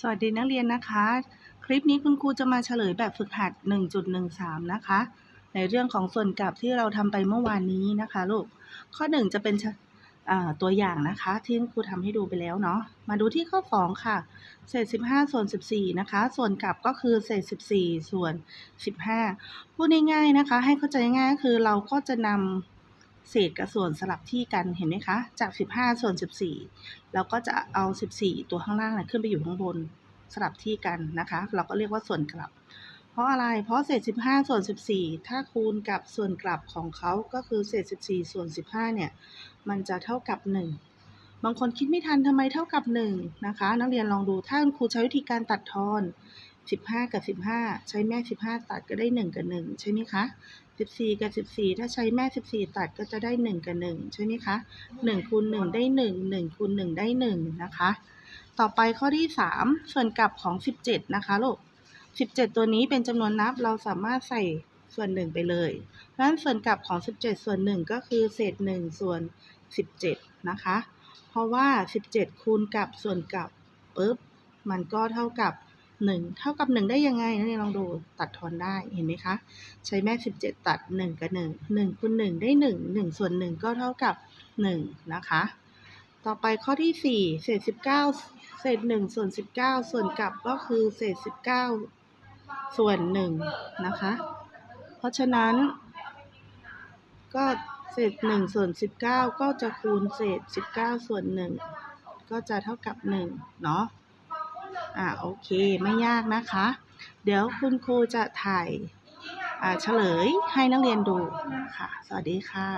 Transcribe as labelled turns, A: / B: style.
A: สวัสดีนักเรียนนะคะ คลิปนี้คุณครูจะมาเฉลยแบบฝึกหัด 1.13 นะคะ ในเรื่องของส่วนกลับที่เราทำไปเมื่อวานนี้นะคะลูก ข้อ 1 จะเป็นตัวอย่างนะคะ ที่คุณครูทำให้ดูไปแล้วเนาะ มาดูที่ข้อ 2 ค่ะ เศษ 15 ส่วน 14 นะคะ ส่วนกลับก็คือเศษ 14 ส่วน 15 พูดง่ายๆนะคะ ให้เข้าใจง่ายก็คือเราก็จะนำ เศษกับส่วนสลับที่กันเห็นไหมคะ จาก 15 ส่วน 14 เราก็จะเอา 14 ตัวข้างล่างนะขึ้นไปอยู่ข้างบนสลับที่กันนะคะ เราก็เรียกว่าส่วนกลับ เพราะอะไร เพราะเศษ 15 ส่วน 14 ถ้าคูณกับส่วนกลับของเขาก็คือเศษ 14 ส่วน 15 เนี่ย มันจะเท่ากับ 1 บางคนคิดไม่ทันทำไมเท่ากับ 1 นะคะ นักเรียนลองดูถ้าคุณครูใช้วิธีการตัดทอน 15 กับ 15 ใช้แม่ 15 ตัดก็ได้ 1 กับ 1 ใช่ไหมคะ 14 กับ 14 ถ้าใช้แม่ 14 ตัดก็จะได้ 1 กับ 1 ใช่ไหมคะ1คูณ1ได้ 1 1คูณ1ได้ 1 นะคะ ต่อไปข้อที่ 3 ส่วนกลับของ 17 นะคะลูก 17 ตัวนี้เป็นจำนวนนับเราสามารถใส่ส่วน 1 ไปเลยเพราะฉะนั้นส่วนกลับของ 17 ส่วน 1 ก็คือเศษ 1 ส่วน 17 นะคะ เพราะว่า 17 คูณกับส่วนกลับปุ๊บมันก็เท่ากับ 1 เท่ากับ 1 ได้ยังไงนักเรียนลองดูตัดทอนได้เห็นไหมคะ ใช้แม่ 17 ตัด 1 กับ 1 1คูณ1ได้ 1 1 ส่วน 1 ก็เท่ากับ 1 นะคะ ต่อไปข้อที่ 4 เศษ 19 เศษ 1 ส่วน 19 ส่วนกลับก็คือเศษ 19 ส่วน 1 นะคะ เพราะฉะนั้น ก็เศษ 1 ส่วน 19 ก็จะคูณเศษ 19 ส่วน 1 ก็จะเท่ากับ 1 เนาะ อ่าโอเคไม่ยากนะคะ เดี๋ยวคุณครูจะถ่ายอ่าเฉลยให้นักเรียนดูค่ะ สวัสดีค่ะ